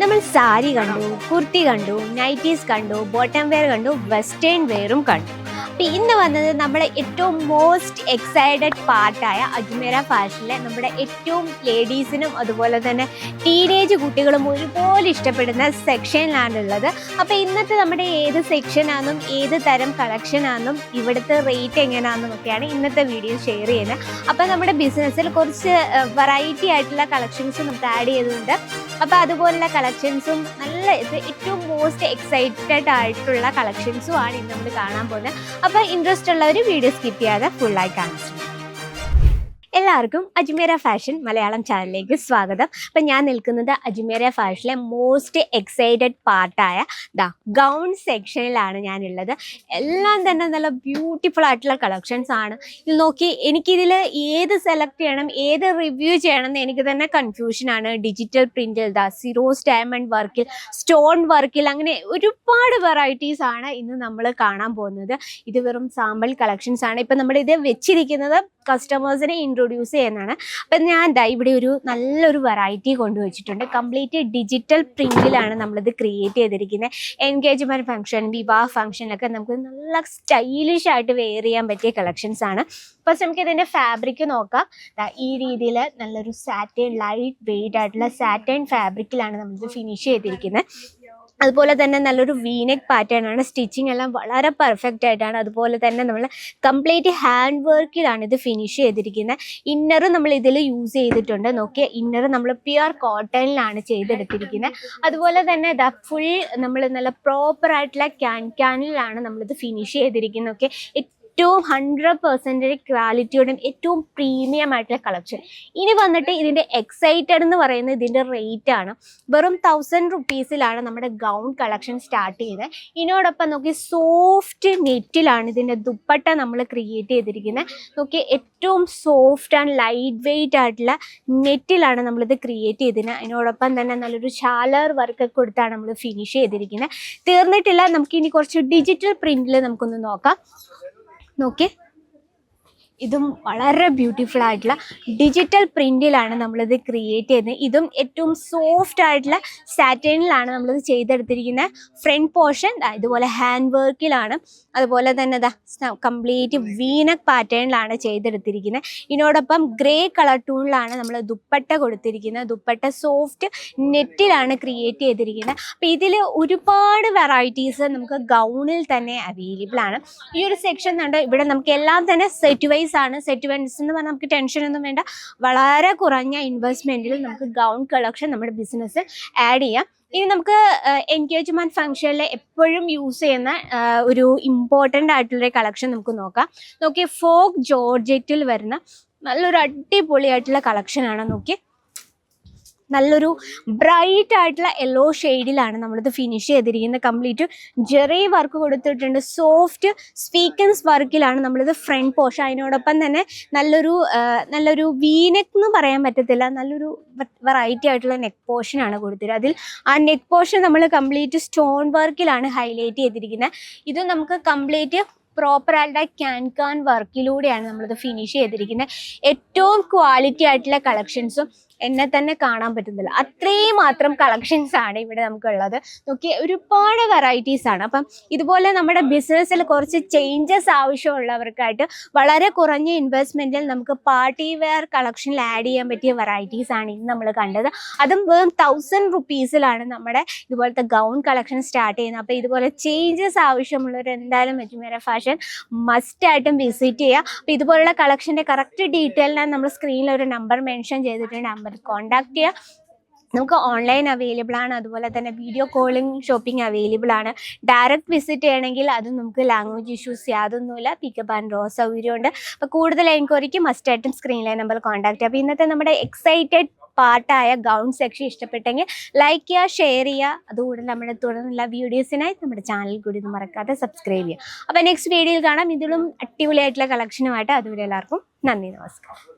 നമ്മൾ സാരി കണ്ടു കുർത്തി കണ്ടു നൈറ്റീസ് കണ്ടു ബോട്ടം വെയർ കണ്ടു വെസ്റ്റേൺ വെയറും കണ്ടു. അപ്പൊ ഇന്ന് വന്നത് നമ്മുടെ ഏറ്റവും മോസ്റ്റ് എക്സൈറ്റഡ് പാർട്ടായ അജ്മേര ഫാഷനിലെ നമ്മുടെ ഏറ്റവും ലേഡീസിനും അതുപോലെ തന്നെ ടീനേജ് കുട്ടികളും ഒരുപോലെ ഇഷ്ടപ്പെടുന്ന സെക്ഷനിലാണ് ഉള്ളത്. അപ്പൊ ഇന്നത്തെ നമ്മുടെ ഏത് സെക്ഷനാണെന്നും ഏത് തരം കളക്ഷൻ ആണെന്നും ഇവിടുത്തെ റേറ്റ് എങ്ങനെയാണെന്നും ഒക്കെയാണ് ഇന്നത്തെ വീഡിയോ ഷെയർ ചെയ്യുന്നത്. അപ്പൊ നമ്മുടെ ബിസിനസ്സിൽ കുറച്ച് വെറൈറ്റി ആയിട്ടുള്ള കളക്ഷൻസ് നമുക്ക് ആഡ് ചെയ്തിട്ടുണ്ട് അപ്പൊ അതുപോലുള്ള കളക്ഷൻസും നല്ല ഏറ്റവും മോസ്റ്റ് എക്സൈറ്റഡ് ആയിട്ടുള്ള കളക്ഷൻസും ആണ് ഇന്ന് നമ്മൾ കാണാൻ പോകുന്നത്. അപ്പൊ ഇൻട്രസ്റ്റ് ഉള്ളവർ വീഡിയോ സ്കിപ്പ് ചെയ്യാതെ ഫുള്ളായി കാണിച്ചു എല്ലാവർക്കും അജ്മേര ഫാഷൻ മലയാളം ചാനലിലേക്ക് സ്വാഗതം. അപ്പം ഞാൻ നിൽക്കുന്നത് അജ്മേര ഫാഷനിലെ മോസ്റ്റ് എക്സൈറ്റഡ് പാർട്ടായ ദ ഗൗൺ സെക്ഷനിലാണ് ഞാനുള്ളത്. എല്ലാം തന്നെ നല്ല ബ്യൂട്ടിഫുൾ ആയിട്ടുള്ള കളക്ഷൻസ് ആണ്. ഇത് നോക്കി എനിക്കിതിൽ ഏത് സെലക്ട് ചെയ്യണം ഏത് റിവ്യൂ ചെയ്യണം എന്ന് എനിക്ക് തന്നെ കൺഫ്യൂഷനാണ് ഡിജിറ്റൽ പ്രിന്റിൽ ദ സിറോസ് ഡയമണ്ട് വർക്കിൽ സ്റ്റോൺ വർക്കിൽ അങ്ങനെ ഒരുപാട് വെറൈറ്റീസ് ആണ് ഇന്ന് നമ്മൾ കാണാൻ പോകുന്നത്. ഇത് വെറും സാമ്പിൾ കളക്ഷൻസ് ആണ്. ഇപ്പം നമ്മൾ ഇത് വെച്ചിരിക്കുന്നത് കസ്റ്റമേഴ്സിനെ ഇൻട്രൊഡ്യൂസ് ചെയ്യുന്നതാണ്. അപ്പം ഞാൻ ദാ ഇവിടെ ഒരു നല്ലൊരു വെറൈറ്റി കൊണ്ടുവച്ചിട്ടുണ്ട്. കംപ്ലീറ്റ് ഡിജിറ്റൽ പ്രിന്റിലാണ് നമ്മളിത് ക്രിയേറ്റ് ചെയ്തിരിക്കുന്നത് എൻഗേജ്മെന്റ് ഫംഗ്ഷൻ വിവാഹ ഫംഗ്ഷനിലൊക്കെ നമുക്ക് നല്ല സ്റ്റൈലിഷ് ആയിട്ട് വെയർ ചെയ്യാൻ പറ്റിയ കളക്ഷൻസ് ആണ്. ഫസ്റ്റ് നമുക്ക് ഇതിന്റെ ഫാബ്രിക് നോക്കാം. ഈ രീതിയിൽ നല്ലൊരു സാറ്റേൺ ലൈറ്റ് വെയിറ്റ് ആയിട്ടുള്ള സാറ്റേൺ ഫാബ്രിക്കിലാണ് നമ്മളിത് ഫിനിഷ് ചെയ്തിരിക്കുന്നത് അതുപോലെ തന്നെ നല്ലൊരു വീനെക് പാറ്റേൺ ആണ്. സ്റ്റിച്ചിങ് എല്ലാം വളരെ പെർഫെക്റ്റ് ആയിട്ടാണ്. അതുപോലെ തന്നെ നമ്മൾ കംപ്ലീറ്റ് ഹാൻഡ് വർക്കിലാണ് ഇത് ഫിനിഷ് ചെയ്തിരിക്കുന്നത്. ഇന്നറും നമ്മൾ ഇതിൽ യൂസ് ചെയ്തിട്ടുണ്ട്. നോക്കിയ ഇന്നർ നമ്മൾ പ്യുർ കോട്ടണിലാണ് ചെയ്തെടുത്തിരിക്കുന്നത്. അതുപോലെ തന്നെ ഇതാ ഫുൾ നമ്മൾ നല്ല പ്രോപ്പർ ആയിട്ടുള്ള ക്യാൻ ക്യാനിലാണ് നമ്മളിത് ഫിനിഷ് ചെയ്തിരിക്കുന്നത്. ഓക്കെ ഏറ്റവും ഹൺഡ്രഡ് പെർസെന്റേജ് ക്വാളിറ്റിയോടും ഏറ്റവും പ്രീമിയം ആയിട്ടുള്ള കളക്ഷൻ ഇനി വന്നിട്ട് ഇതിന്റെ എക്സൈറ്റഡ് എന്ന് പറയുന്നത് ഇതിന്റെ റേറ്റ് ആണ്. വെറും തൗസൻഡ് റുപ്പീസിലാണ് നമ്മുടെ ഗൗൺ കളക്ഷൻ സ്റ്റാർട്ട് ചെയ്തത്. ഇതിനോടൊപ്പം നോക്കി സോഫ്റ്റ് നെറ്റിലാണ് ഇതിന്റെ ദുപ്പട്ട നമ്മൾ ക്രിയേറ്റ് ചെയ്തിരിക്കുന്നത് നോക്കി ഏറ്റവും സോഫ്റ്റ് ആൻഡ് ലൈറ്റ് വെയിറ്റ് ആയിട്ടുള്ള നെറ്റിലാണ് നമ്മളിത് ക്രിയേറ്റ് ചെയ്തിരുന്നത് അതിനോടൊപ്പം തന്നെ നല്ലൊരു ഷാലർ വർക്ക് കൊടുത്താണ് നമ്മൾ ഫിനിഷ് ചെയ്തിരിക്കുന്നത് തീർന്നിട്ടില്ല നമുക്ക് ഇനി കുറച്ച് ഡിജിറ്റൽ പ്രിന്റിൽ നമുക്കൊന്ന് നോക്കാം. നോക്കിയേ ഇതും വളരെ ബ്യൂട്ടിഫുൾ ആയിട്ടുള്ള ഡിജിറ്റൽ പ്രിന്റിലാണ് നമ്മളിത് ക്രിയേറ്റ് ചെയ്യുന്നത്. ഇതും ഏറ്റവും സോഫ്റ്റ് ആയിട്ടുള്ള സാറ്റേണിലാണ് നമ്മളിത് ചെയ്തെടുത്തിരിക്കുന്നത്. ഫ്രണ്ട് പോർഷൻ ഇതുപോലെ ഹാൻഡ് വർക്കിലാണ് അതുപോലെ തന്നെ ഇതാ കംപ്ലീറ്റ് വീനക് പാറ്റേണിലാണ് ചെയ്തെടുത്തിരിക്കുന്നത്. ഇതിനോടൊപ്പം ഗ്രേ കളർ ടൂണിലാണ് നമ്മൾ ദുപ്പട്ട കൊടുത്തിരിക്കുന്നത്. ദുപ്പട്ട സോഫ്റ്റ് നെറ്റിലാണ് ക്രിയേറ്റ് ചെയ്തിരിക്കുന്നത്. അപ്പോൾ ഇതിൽ ഒരുപാട് വെറൈറ്റീസ് നമുക്ക് ഗൗണിൽ തന്നെ അവൈലബിൾ ആണ്. ഈ ഒരു സെക്ഷൻ ഉണ്ട് ഇവിടെ നമുക്ക് എല്ലാം തന്നെ സെറ്റ് വൈസ് ആണ് സെറ്റ് വെൻസ് എന്ന് പറഞ്ഞാൽ നമുക്ക് ടെൻഷൻ ഒന്നും വേണ്ട. വളരെ കുറഞ്ഞ ഇൻവെസ്റ്റ്മെന്റിൽ നമുക്ക് ഗൗൺ കളക്ഷൻ നമ്മുടെ ബിസിനസ് ആഡ് ചെയ്യാം. ഇനി നമുക്ക് എൻഗേജ്മെന്റ് ഫംഗ്ഷനിൽ എപ്പോഴും യൂസ് ചെയ്യുന്ന ഒരു ഇമ്പോർട്ടന്റ് ആയിട്ടുള്ള കളക്ഷൻ നമുക്ക് നോക്കാം. നോക്കി ഫോക്ക് ജോർജറ്റിൽ വരുന്ന നല്ലൊരു അടിപൊളിയായിട്ടുള്ള കളക്ഷനാണ് നോക്കി നല്ലൊരു ബ്രൈറ്റ് ആയിട്ടുള്ള യെല്ലോ ഷെയ്ഡിലാണ് നമ്മളിത് ഫിനിഷ് ചെയ്തിരിക്കുന്നത്. കംപ്ലീറ്റ് ജെറി വർക്ക് കൊടുത്തിട്ടുണ്ട്. സോഫ്റ്റ് സ്പീക്കൻസ് വർക്കിലാണ് നമ്മളിത് ഫ്രണ്ട് പോർഷൻ അതിനോടൊപ്പം തന്നെ നല്ലൊരു നല്ലൊരു വീനെക്ക് എന്ന് പറയാൻ പറ്റത്തില്ല. നല്ലൊരു വെറൈറ്റി ആയിട്ടുള്ള നെക്ക് പോർഷൻ ആണ് കൊടുത്തിരുന്നത്. അതിൽ ആ നെക്ക് പോർഷൻ നമ്മൾ കംപ്ലീറ്റ് സ്റ്റോൺ വർക്കിലാണ് ഹൈലൈറ്റ് ചെയ്തിരിക്കുന്നത്. ഇത് നമുക്ക് കംപ്ലീറ്റ് പ്രോപ്പർ ആയിട്ടുള്ള ക്യാൻ കാൻ വർക്കിലൂടെയാണ് നമ്മളിത് ഫിനിഷ് ചെയ്തിരിക്കുന്നത്. ഏറ്റവും ക്വാളിറ്റി ആയിട്ടുള്ള കളക്ഷൻസും എന്നെ തന്നെ കാണാൻ പറ്റുന്നില്ല. അത്രയും മാത്രം കളക്ഷൻസ് ആണ് ഇവിടെ നമുക്കുള്ളത്. നോക്കി ഒരുപാട് വെറൈറ്റീസ് ആണ്. അപ്പം ഇതുപോലെ നമ്മുടെ ബിസിനസ്സിൽ കുറച്ച് ചേഞ്ചസ് ആവശ്യമുള്ളവർക്കായിട്ട് വളരെ കുറഞ്ഞ ഇൻവെസ്റ്റ്മെന്റിൽ നമുക്ക് പാർട്ടി വെയർ കളക്ഷനിൽ ആഡ് ചെയ്യാൻ പറ്റിയ വെറൈറ്റീസ് ആണ് ഇന്ന് നമ്മൾ കണ്ടത്. അതും വെറും തൗസൻഡ് റുപ്പീസിലാണ് നമ്മുടെ ഇതുപോലത്തെ ഗൗൺ കളക്ഷൻ സ്റ്റാർട്ട് ചെയ്യുന്നത്. അപ്പോൾ ഇതുപോലെ ചേഞ്ചസ് ആവശ്യമുള്ളവർ എന്തായാലും മെജുമേര ഫാഷൻ മസ്റ്റായിട്ടും വിസിറ്റ് ചെയ്യുക. അപ്പോൾ ഇതുപോലുള്ള കളക്ഷന്റെ കറക്റ്റ് ഞാൻ നമ്മൾ സ്ക്രീനിൽ ഒരു നമ്പർ മെൻഷൻ ചെയ്തിട്ടുണ്ട്. നമ്പർ കോൺടാക്ട് ചെയ്യുക നമുക്ക് ഓൺലൈൻ അവൈലബിൾ ആണ്. അതുപോലെ തന്നെ വീഡിയോ കോളിംഗ് ഷോപ്പിംഗ് അവൈലബിൾ ആണ്. ഡയറക്റ്റ് വിസിറ്റ് ചെയ്യണമെങ്കിൽ അത് നമുക്ക് ലാംഗ്വേജ് ഇഷ്യൂസ് യാതൊന്നുമില്ല. പിക്കപ്പ് ആൻഡ് റോ സൗകര്യമുണ്ട്. അപ്പോൾ കൂടുതൽ എൻക്വയറിക്ക് മസ്റ്റ് ആയിട്ടും സ്ക്രീനിലെ നമ്പർ കോൺടാക്ട് ചെയ്യുക അപ്പോൾ ഇന്നത്തെ നമ്മുടെ എക്സൈറ്റഡ് പാർട്ടായ ഗൗൺ സെക്ഷൻ ഇഷ്ടപ്പെട്ടെങ്കിൽ ലൈക്ക് ചെയ്യുക ഷെയർ ചെയ്യുക. അതുകൂടെ നമ്മുടെ തുടർന്നുള്ള വീഡിയോസിനായി നമ്മുടെ ചാനൽ കൂടി ഒന്ന് മറക്കാതെ സബ്സ്ക്രൈബ് ചെയ്യുക. അപ്പോൾ നെക്സ്റ്റ് വീഡിയോയിൽ കാണാം. ഇതിലും അടിപൊളിയായിട്ടുള്ള കളക്ഷനുമായിട്ട് അതുവരെ എല്ലാവർക്കും നന്ദി നമസ്കാരം.